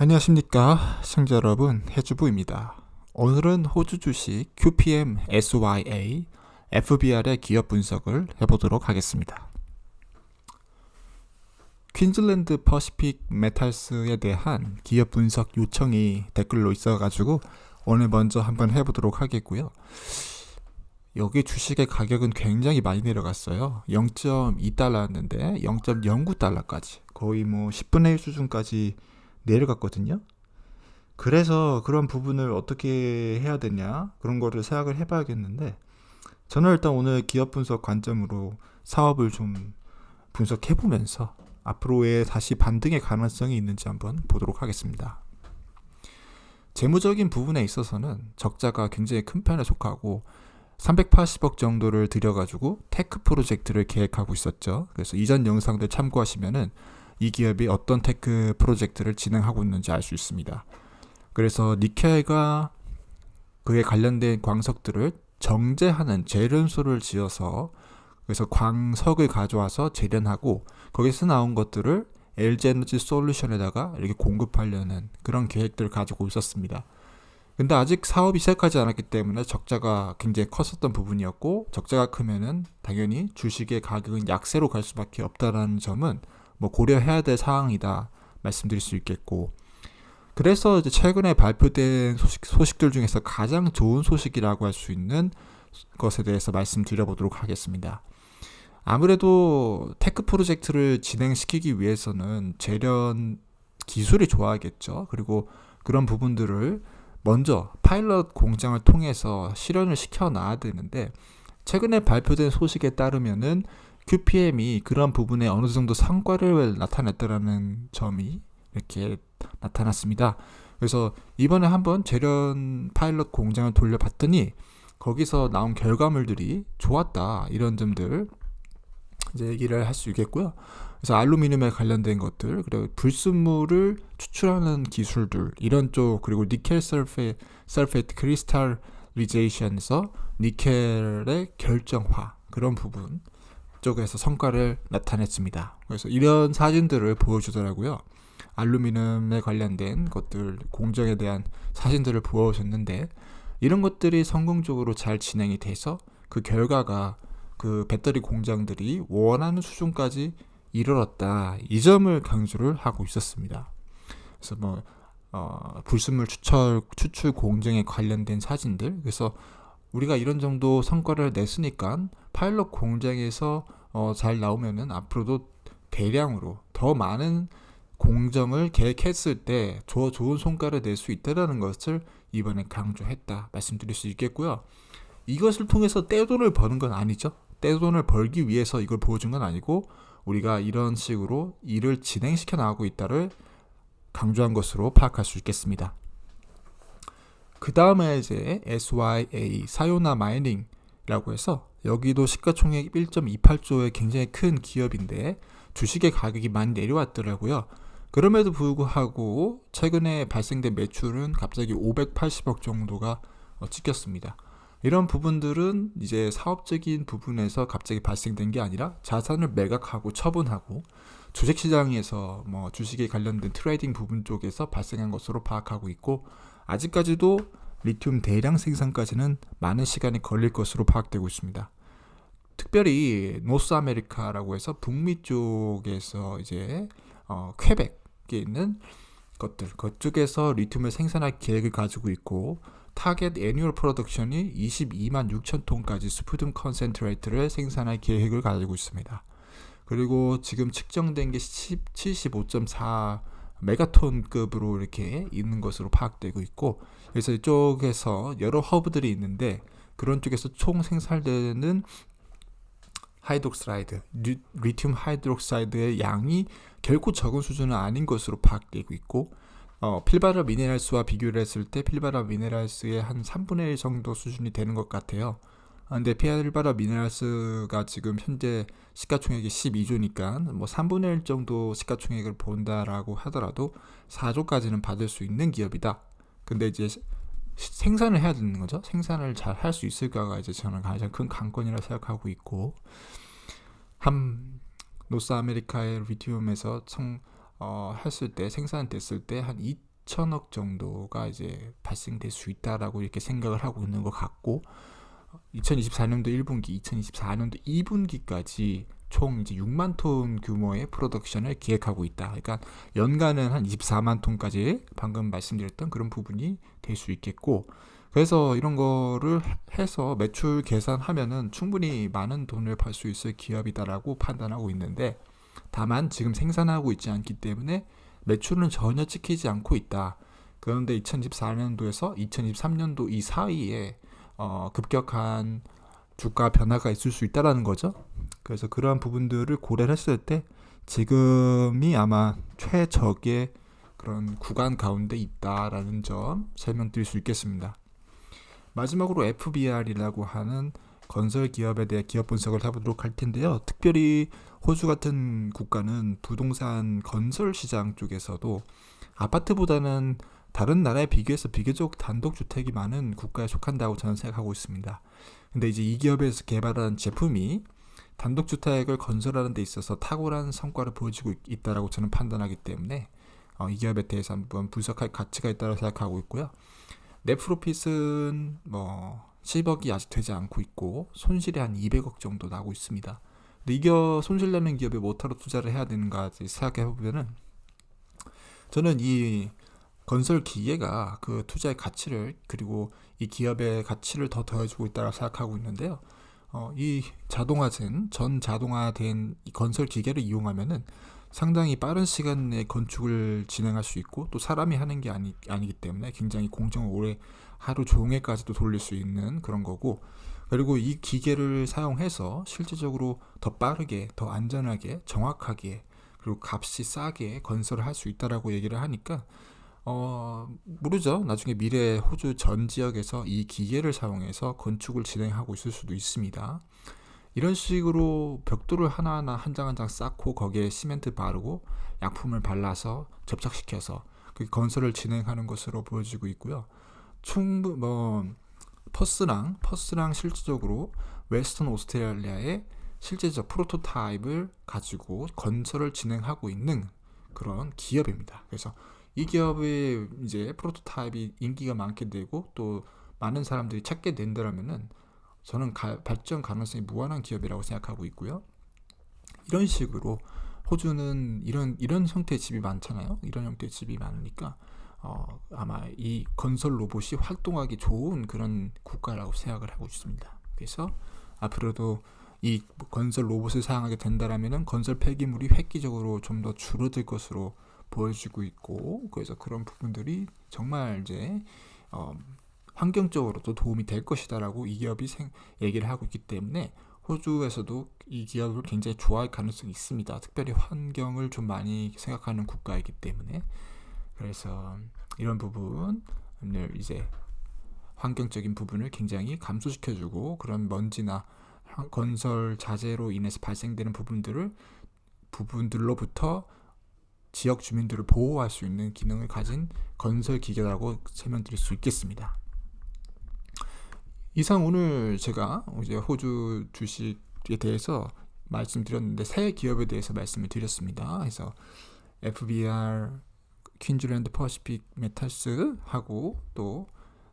안녕하십니까 시청자 여러분 해주부입니다. 오늘은 호주 주식 QPM SYA FBR의 기업 분석을 해보도록 하겠습니다. 퀸즐랜드 퍼시픽 메탈스에 대한 기업 분석 요청이 댓글로 있어가지고 오늘 먼저 한번 해보도록 하겠고요. 여기 주식의 가격은 굉장히 많이 내려갔어요. 0.2달러였는데 0.09달러까지 거의 뭐 10분의 1 수준까지 내려갔거든요. 그래서 그런 부분을 어떻게 해야 되냐 그런 거를 생각을 해봐야겠는데 저는 일단 오늘 기업 분석 관점으로 사업을 좀 분석해 보면서 앞으로의 다시 반등의 가능성이 있는지 한번 보도록 하겠습니다. 재무적인 부분에 있어서는 적자가 굉장히 큰 편에 속하고 380억 정도를 들여가지고 테크 프로젝트를 계획하고 있었죠. 그래서 이전 영상들 참고하시면은 이 기업이 어떤 테크 프로젝트를 진행하고 있는지 알 수 있습니다. 그래서 니켈과 그에 관련된 광석들을 정제하는 재련소를 지어서 그래서 광석을 가져와서 재련하고 거기서 나온 것들을 LG 에너지 솔루션에다가 이렇게 공급하려는 그런 계획들을 가지고 있었습니다. 근데 아직 사업이 시작하지 않았기 때문에 적자가 굉장히 컸었던 부분이었고 적자가 크면은 당연히 주식의 가격은 약세로 갈 수밖에 없다라는 점은 뭐 고려해야 될 사항이다 말씀드릴 수 있겠고 그래서 이제 최근에 발표된 소식, 소식들 중에서 가장 좋은 소식이라고 할 수 있는 것에 대해서 말씀드려보도록 하겠습니다. 아무래도 테크 프로젝트를 진행시키기 위해서는 재련 기술이 좋아야겠죠. 그리고 그런 부분들을 먼저 파일럿 공장을 통해서 실현을 시켜 놔야 되는데 최근에 발표된 소식에 따르면은 QPM이 그런 부분에 어느 정도 성과를 나타냈다라는 점이 이렇게 나타났습니다. 그래서 이번에 한번 재련 파일럿 공장을 돌려봤더니 거기서 나온 결과물들이 좋았다 이런 점들 이제 얘기를 할 수 있겠고요. 그래서 알루미늄에 관련된 것들 그리고 불순물을 추출하는 기술들 이런 쪽 그리고 니켈 설페 설페이트 크리스탈리제이션에서 니켈의 결정화 그런 부분 쪽에서 성과를 나타냈습니다. 그래서 이런 사진들을 보여주더라고요. 알루미늄에 관련된 것들, 공정에 대한 사진들을 보여줬는데 이런 것들이 성공적으로 잘 진행이 돼서 그 결과가 그 배터리 공장들이 원하는 수준까지 이르렀다. 이 점을 강조를 하고 있었습니다. 그래서 뭐 어, 불순물 추출 추출 공정에 관련된 사진들 그래서 우리가 이런 정도 성과를 냈으니까 파일럿 공장에서 어, 잘 나오면은 앞으로도 대량으로 더 많은 공정을 계획했을 때 더 좋은 성과를 낼 수 있다라는 것을 이번에 강조했다 말씀드릴 수 있겠고요. 이것을 통해서 떼돈을 버는 건 아니죠. 떼돈을 벌기 위해서 이걸 보여준 건 아니고 우리가 이런 식으로 일을 진행시켜 나가고 있다를 강조한 것으로 파악할 수 있겠습니다. 그 다음에 이제 SYA 사요나 마이닝이 라고 해서 여기도 시가총액 1.28조의 굉장히 큰 기업인데 주식의 가격이 많이 내려왔더라고요. 그럼에도 불구하고 최근에 발생된 매출은 갑자기 580억 정도가 어, 찍혔습니다. 이런 부분들은 이제 사업적인 부분에서 갑자기 발생된 게 아니라 자산을 매각하고 처분하고 주식시장에서 뭐 주식에 관련된 트레이딩 부분 쪽에서 발생한 것으로 파악하고 있고 아직까지도 리튬 대량 생산까지는 많은 시간이 걸릴 것으로 파악되고 있습니다. 특별히 노스 아메리카라고 해서 북미 쪽에서 이제 어, 퀘벡에 있는 것들 그쪽에서 리튬을 생산할 계획을 가지고 있고 타겟 애니얼 프로덕션이 22만 6천 톤까지 스푸듬 컨센트레이트를 생산할 계획을 가지고 있습니다. 그리고 지금 측정된 게 75.4 메가톤급으로 이렇게 있는 것으로 파악되고 있고 그래서 이쪽에서 여러 허브들이 있는데 그런 쪽에서 총 생산되는 하이드록사이드, 리튬 하이드록사이드의 양이 결코 적은 수준은 아닌 것으로 파악되고 있고 어, 필바라 미네랄스와 비교를 했을 때 필바라 미네랄스의 한 3분의 1 정도 수준이 되는 것 같아요. 아, 근데 필바라 미네랄스가 지금 현재 시가총액이 12조니까 뭐 3분의 1 정도 시가총액을 본다라고 하더라도 4조까지는 받을 수 있는 기업이다. 근데 이제 생산을 해야 되는 거죠. 생산을 잘 할 수 있을까가 이제 저는 가장 큰 관건이라 생각하고 있고 한 노스 아메리카의 리튬에서 청 어, 했을 때 생산됐을 때한 4천억 정도가 이제 발생될 수 있다라고 이렇게 생각을 하고 있는 것 같고 2024년도 1분기, 2024년도 2분기까지 총 이제 6만 톤 규모의 프로덕션을 기획하고 있다. 그러니까 연간은 한 24만 톤까지 방금 말씀드렸던 그런 부분이 될 수 있겠고 그래서 이런 거를 해서 매출 계산하면은 충분히 많은 돈을 벌 수 있을 기업이다라고 판단하고 있는데 다만 지금 생산하고 있지 않기 때문에 매출은 전혀 찍히지 않고 있다. 그런데 2024년도에서 2023년도 이 사이에 어, 급격한 주가 변화가 있을 수 있다라는 거죠. 그래서 그러한 부분들을 고려를 했을 때 지금이 아마 최적의 그런 구간 가운데 있다라는 점 설명드릴 수 있겠습니다. 마지막으로 FBR이라고 하는 건설 기업에 대해 기업 분석을 해보도록 할 텐데요. 특별히 호주 같은 국가는 부동산 건설 시장 쪽에서도 아파트보다는 다른 나라에 비교해서 비교적 단독 주택이 많은 국가에 속한다고 저는 생각하고 있습니다. 근데 이제 이 기업에서 개발한 제품이 단독 주택을 건설하는 데 있어서 탁월한 성과를 보여주고 있다라고 저는 판단하기 때문에 어, 이 기업에 대해서 한번 분석할 가치가 있다고 생각하고 있고요. 넷프로핏은 뭐 10억이 아직 되지 않고 있고 손실이 한 200억 정도 나고 있습니다. 근데 이겨 손실 내는 기업에 뭐하러 투자를 해야 되는가 생각해 보면은 저는 이 건설 기계가 그 투자의 가치를 그리고 이 기업의 가치를 더 더해주고 있다고 생각하고 있는데요. 어, 이 자동화된 전 자동화된 이 건설 기계를 이용하면은 상당히 빠른 시간 내에 건축을 진행할 수 있고 또 사람이 하는 게 아니, 아니기 때문에 굉장히 공정을 오래 하루 종일까지도 돌릴 수 있는 그런 거고 그리고 이 기계를 사용해서 실질적으로 더 빠르게 더 안전하게 정확하게 그리고 값이 싸게 건설을 할 수 있다라고 얘기를 하니까 어 모르죠 나중에 미래 호주 전 지역에서 이 기계를 사용해서 건축을 진행하고 있을 수도 있습니다 이런 식으로 벽돌을 하나하나 한 장 한 장 쌓고 거기에 시멘트 바르고 약품을 발라서 접착시켜서 그 건설을 진행하는 것으로 보여지고 있고요. 충분 뭐 퍼스랑 퍼스랑 실질적으로 웨스턴 오스트레일리아의 실제적 프로토타입을 가지고 건설을 진행하고 있는 그런 기업입니다. 그래서 이 기업의 이제 프로토타입이 인기가 많게 되고 또 많은 사람들이 찾게 된다면은 저는 가, 발전 가능성이 무한한 기업이라고 생각하고 있고요. 이런 식으로 호주는 이런 이런 형태의 집이 많잖아요. 이런 형태의 집이 많으니까 어, 아마 이 건설 로봇이 활동하기 좋은 그런 국가라고 생각을 하고 있습니다. 그래서 앞으로도 이 건설 로봇을 사용하게 된다라면은 건설 폐기물이 획기적으로 좀 더 줄어들 것으로 보여지고 있고 그래서 그런 부분들이 정말 이제 어, 환경적으로도 도움이 될 것이다라고 이 기업이 생, 얘기를 하고 있기 때문에 호주에서도 이 기업을 굉장히 좋아할 가능성이 있습니다. 특별히 환경을 좀 많이 생각하는 국가이기 때문에 그래서 이런 부분을 이제 환경적인 부분을 굉장히 감소시켜주고 그런 먼지나 건설 자재로 인해서 발생되는 부분들을 부분들로부터 지역 주민들을 보호할 수 있는 기능을 가진 건설 기계라고 설명드릴 수 있겠습니다. 이상 오늘 제가 이제 호주 주식에 대해서 말씀드렸는데 새 기업에 대해서 말씀을 드렸습니다. 그래서 FBR, 퀸즐랜드 퍼시픽 메탈스 하고 또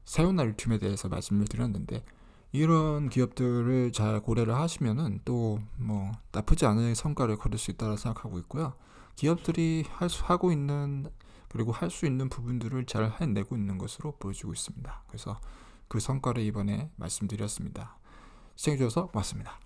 사요나 리튬에 대해서 말씀을 드렸는데 이런 기업들을 잘 고려를 하시면은 또 뭐 나쁘지 않은 성과를 거둘 수 있다고 생각하고 있고요. 기업들이 할 수, 하고 있는 그리고 할 수 있는 부분들을 잘 해내고 있는 것으로 보여지고 있습니다. 그래서 그 성과를 이번에 말씀드렸습니다. 시청해주셔서 고맙습니다.